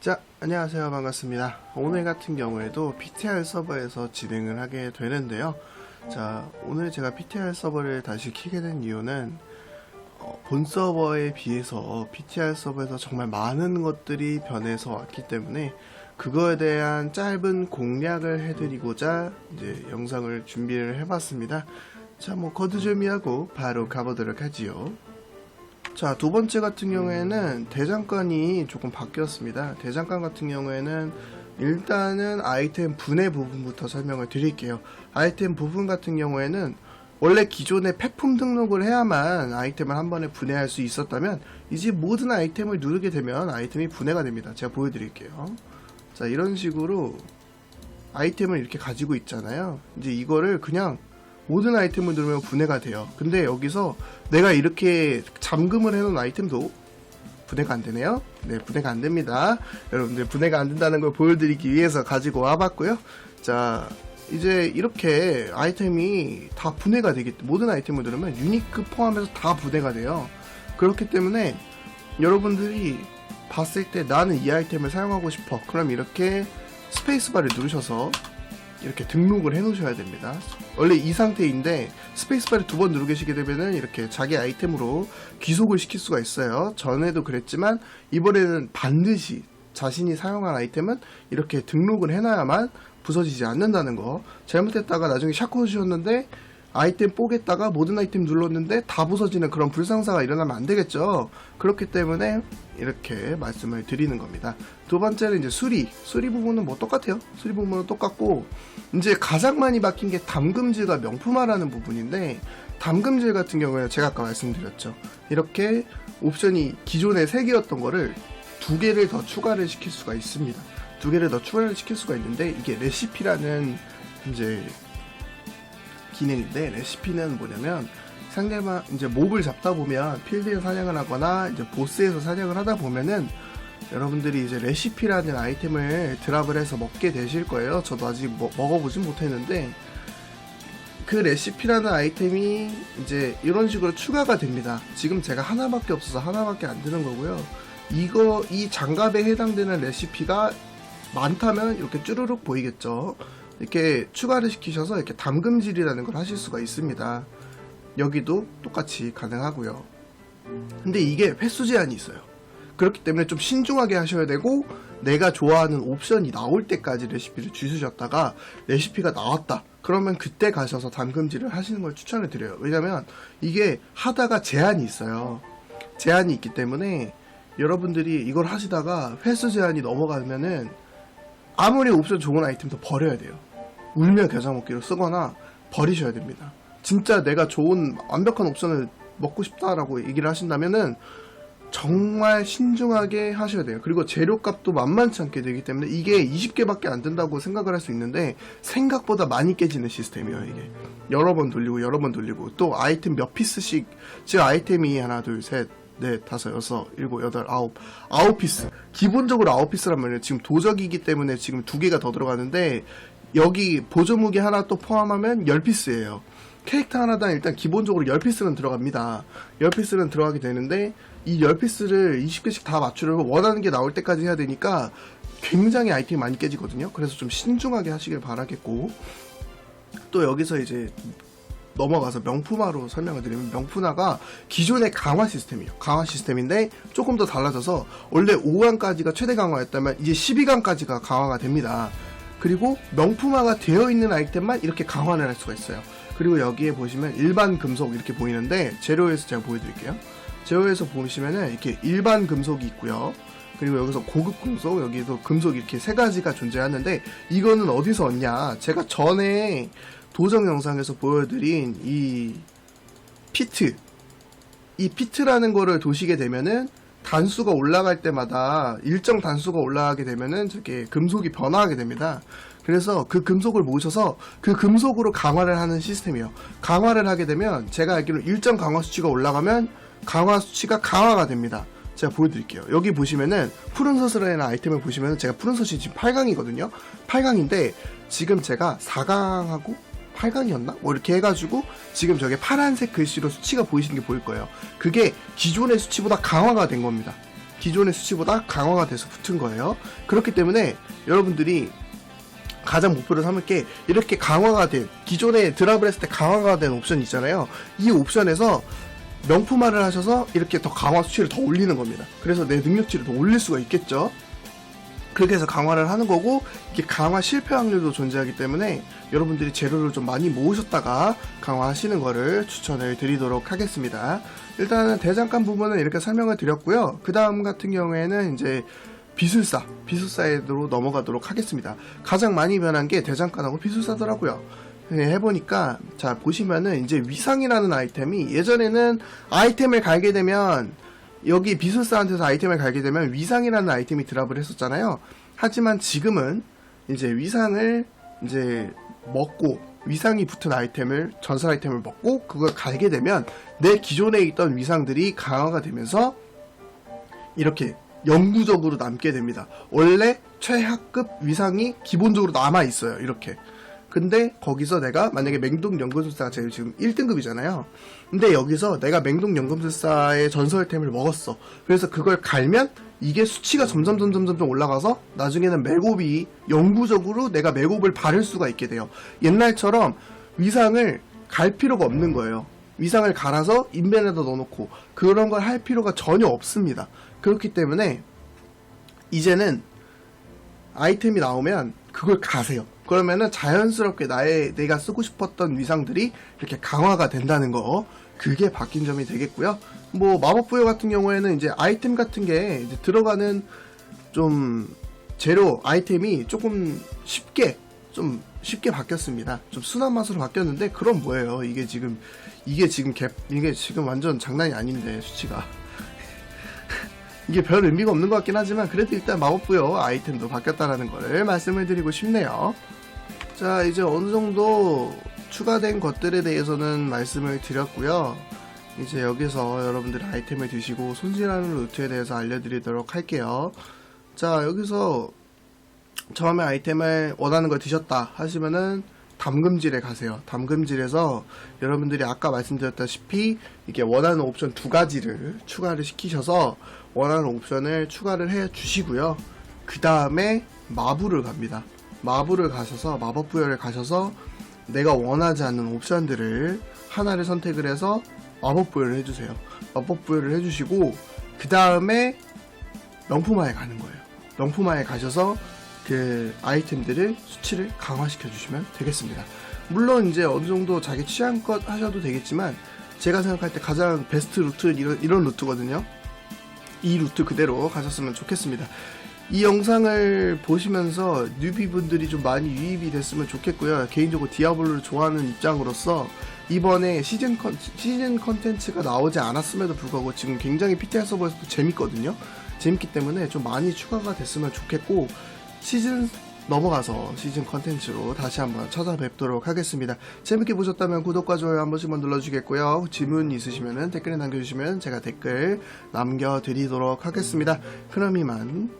자, 안녕하세요. 반갑습니다. 오늘 같은 경우에도 PTR 서버에서 진행을 하게 되는데요. 자, 오늘 제가 PTR 서버를 다시 키게 된 이유는 어, 본 서버에 비해서 PTR 서버에서 정말 많은 것들이 변해서 왔기 때문에 그거에 대한 짧은 공략을 해드리고자 이제 영상을 준비를 해봤습니다. 자, 뭐 거두절미하고 바로 가보도록 하지요. 자, 두 번째 같은 경우에는 대장간이 조금 바뀌었습니다. 대장간 같은 경우에는 일단은 아이템 분해 부분부터 설명을 드릴게요. 아이템 부분 같은 경우에는 원래 기존에 폐품 등록을 해야만 아이템을 한 번에 분해할 수 있었다면 이제 모든 아이템을 누르게 되면 아이템이 분해가 됩니다. 제가 보여드릴게요. 자, 이런 식으로 아이템을 이렇게 가지고 있잖아요. 이제 이거를 그냥 모든 아이템을 누르면 분해가 돼요. 근데 여기서 내가 이렇게 잠금을 해놓은 아이템도 분해가 안 되네요. 네, 분해가 안 됩니다. 여러분들 분해가 안 된다는 걸 보여드리기 위해서 가지고 와봤고요. 자, 이제 이렇게 아이템이 다 분해가 되기 모든 아이템을 누르면 유니크 포함해서 다 분해가 돼요. 그렇기 때문에 여러분들이 봤을 때 나는 이 아이템을 사용하고 싶어. 그럼 이렇게 스페이스바를 누르셔서 이렇게 등록을 해 놓으셔야 됩니다. 원래 이 상태인데 스페이스바를 두 번 누르게 계시게 되면은 이렇게 자기 아이템으로 귀속을 시킬 수가 있어요. 전에도 그랬지만 이번에는 반드시 자신이 사용한 아이템은 이렇게 등록을 해놔야만 부서지지 않는다는 거. 잘못했다가 나중에 샤코 주셨는데 아이템 뽀겠다가 모든 아이템 눌렀는데 다 부서지는 그런 불상사가 일어나면 안 되겠죠. 그렇기 때문에 이렇게 말씀을 드리는 겁니다. 두 번째는 이제 수리. 수리 부분은 뭐 똑같아요. 수리 부분은 똑같고 이제 가장 많이 바뀐 게 담금질과 명품화라는 부분인데 담금질 같은 경우에는 제가 아까 말씀드렸죠. 이렇게 옵션이 기존에 3개였던 거를 두 개를 더 추가를 시킬 수가 있습니다. 두 개를 더 추가를 시킬 수가 있는데 이게 레시피라는 이제 기능인데 레시피는 뭐냐면 상대방 이제 몹을 잡다 보면 필드에서 사냥을 하거나 이제 보스에서 사냥을 하다 보면은 여러분들이 이제 레시피라는 아이템을 드랍을 해서 먹게 되실 거예요. 저도 아직 뭐- 먹어보진 못했는데 그 레시피라는 아이템이 이제 이런 식으로 추가가 됩니다. 지금 제가 하나밖에 없어서 하나밖에 안 되는 거고요. 이거 이 장갑에 해당되는 레시피가 많다면 이렇게 쭈루룩 보이겠죠. 이렇게 추가를 시키셔서 이렇게 담금질이라는 걸 하실 수가 있습니다. 여기도 똑같이 가능하고요. 근데 이게 횟수 제한이 있어요. 그렇기 때문에 좀 신중하게 하셔야 되고 내가 좋아하는 옵션이 나올 때까지 레시피를 주시셨다가 레시피가 나왔다. 그러면 그때 가셔서 담금질을 하시는 걸 추천을 드려요. 왜냐면 이게 하다가 제한이 있어요. 제한이 있기 때문에 여러분들이 이걸 하시다가 횟수 제한이 넘어가면은 아무리 옵션 좋은 아이템도 버려야 돼요. 울며 겨자 먹기로 쓰거나 버리셔야 됩니다. 진짜 내가 좋은 완벽한 옵션을 먹고 싶다라고 얘기를 하신다면은 정말 신중하게 하셔야 돼요. 그리고 재료값도 만만치 않게 되기 때문에 이게 20개밖에 안 된다고 생각을 할 수 있는데 생각보다 많이 깨지는 시스템이에요, 이게. 여러 번 돌리고 여러 번 돌리고 또 아이템 몇 피스씩 지금 아이템이 하나, 둘, 셋, 넷, 다섯, 여섯, 일곱, 여덟, 아홉, 아홉 피스. 기본적으로 아홉 피스란 말이에요. 지금 도적이기 때문에 지금 두 개가 더 들어가는데 여기 보조 무기 하나 또 포함하면 열 피스예요. 캐릭터 하나당 일단 기본적으로 10피스는 들어갑니다. 10피스는 들어가게 되는데 이 10피스를 20개씩 다 맞추려고 원하는 게 나올 때까지 해야 되니까 굉장히 아이템이 많이 깨지거든요. 그래서 좀 신중하게 하시길 바라겠고 또 여기서 이제 넘어가서 명품화로 설명을 드리면 명품화가 기존의 강화 시스템이에요. 강화 시스템인데 조금 더 달라져서 원래 5강까지가 최대 강화였다면 이제 12강까지가 강화가 됩니다. 그리고 명품화가 되어 있는 아이템만 이렇게 강화를 할 수가 있어요. 그리고 여기에 보시면 일반 금속 이렇게 보이는데 재료에서 제가 보여드릴게요. 재료에서 보시면은 이렇게 일반 금속이 있고요. 그리고 여기서 고급 금속, 여기도 금속 이렇게 세 가지가 존재하는데 이거는 어디서 얻냐? 제가 전에 도정 영상에서 보여드린 이 피트, 이 피트라는 거를 도시게 되면은 단수가 올라갈 때마다 일정 단수가 올라가게 되면은 저게 금속이 변화하게 됩니다. 그래서 그 금속을 모셔서 그 금속으로 강화를 하는 시스템이에요. 강화를 하게 되면 제가 알기로 일정 강화 수치가 올라가면 강화 수치가 강화가 됩니다. 제가 보여드릴게요. 여기 보시면은 푸른 서슬이라는 아이템을 보시면은 제가 푸른 서슬이 지금 8강이거든요. 8강인데 지금 제가 4강하고 8강이었나? 뭐 이렇게 해가지고 지금 저게 파란색 글씨로 수치가 보이시는 게 보일 거예요. 그게 기존의 수치보다 강화가 된 겁니다. 기존의 수치보다 강화가 돼서 붙은 거예요. 그렇기 때문에 여러분들이 가장 목표로 삼을 게 이렇게 강화가 된 기존에 드랍을 했을 때 강화가 된 옵션 있잖아요. 이 옵션에서 명품화를 하셔서 이렇게 더 강화 수치를 더 올리는 겁니다. 그래서 내 능력치를 더 올릴 수가 있겠죠. 그렇게 해서 강화를 하는 거고 이게 강화 실패 확률도 존재하기 때문에 여러분들이 재료를 좀 많이 모으셨다가 강화하시는 거를 추천을 드리도록 하겠습니다. 일단은 대장간 부분은 이렇게 설명을 드렸고요. 그 다음 같은 경우에는 이제 비술사, 비술사에로 넘어가도록 하겠습니다. 가장 많이 변한 게 대장간하고 비술사더라고요. 네, 해보니까 자 보시면은 이제 위상이라는 아이템이 예전에는 아이템을 갈게 되면 여기 비술사한테서 아이템을 갈게 되면 위상이라는 아이템이 드랍을 했었잖아요. 하지만 지금은 이제 위상을 이제 먹고 위상이 붙은 아이템을 전설 아이템을 먹고 그걸 갈게 되면 내 기존에 있던 위상들이 강화가 되면서 이렇게 영구적으로 남게 됩니다. 원래 최하급 위상이 기본적으로 남아 있어요. 이렇게. 근데 거기서 내가 만약에 맹독 연금술사가 제일 지금 1등급이잖아요. 근데 여기서 내가 맹독 연금술사의 전설템을 먹었어. 그래서 그걸 갈면 이게 수치가 점점 점점 점점 올라가서 나중에는 맥옵이 영구적으로 내가 맥옵을 바를 수가 있게 돼요. 옛날처럼 위상을 갈 필요가 없는 거예요. 위상을 갈아서 인벤에다 넣어놓고 그런 걸 할 필요가 전혀 없습니다. 그렇기 때문에 이제는 아이템이 나오면 그걸 가세요. 그러면은 자연스럽게 나의 내가 쓰고 싶었던 위상들이 이렇게 강화가 된다는 거 그게 바뀐 점이 되겠고요. 뭐 마법 부여 같은 경우에는 이제 아이템 같은 게 들어가는 좀 재료 아이템이 조금 쉽게 좀 쉽게 바뀌었습니다. 좀 순한 맛으로 바뀌었는데 그럼 뭐예요? 이게 지금 이게 지금 갭 이게 지금 완전 장난이 아닌데 수치가 이게 별 의미가 없는 것 같긴 하지만 그래도 일단 마법 부여 아이템도 바뀌었다라는 거를 말씀을 드리고 싶네요. 자 이제 어느 정도 추가된 것들에 대해서는 말씀을 드렸고요. 이제 여기서 여러분들 아이템을 드시고 손질하는 루트에 대해서 알려드리도록 할게요. 자 여기서 처음에 아이템을 원하는 걸 드셨다 하시면은 담금질에 가세요. 담금질에서 여러분들이 아까 말씀드렸다시피 이게 원하는 옵션 두 가지를 추가를 시키셔서 원하는 옵션을 추가를 해 주시고요. 그 다음에 마부를 갑니다. 마부를 가셔서 마법 부여를 가셔서 내가 원하지 않는 옵션들을 하나를 선택을 해서 마법 부여를 해주세요. 마법 부여를 해주시고 그 다음에 명품화에 가는 거예요. 명품화에 가셔서 그 아이템들을 수치를 강화시켜 주시면 되겠습니다. 물론 이제 어느 정도 자기 취향껏 하셔도 되겠지만 제가 생각할 때 가장 베스트 루트는 이런, 이런 루트거든요. 이 루트 그대로 가셨으면 좋겠습니다. 이 영상을 보시면서 뉴비분들이 좀 많이 유입이 됐으면 좋겠고요. 개인적으로 디아블로를 좋아하는 입장으로서 이번에 시즌 컨, 시즌 컨텐츠가 나오지 않았음에도 불구하고 지금 굉장히 PTR 서버에서도 재밌거든요. 재밌기 때문에 좀 많이 추가가 됐으면 좋겠고 시즌 넘어가서 시즌 컨텐츠로 다시 한번 찾아뵙도록 하겠습니다. 재밌게 보셨다면 구독과 좋아요 한 번씩만 눌러주겠고요. 질문 있으시면 댓글에 남겨주시면 제가 댓글 남겨드리도록 하겠습니다. 그럼 이만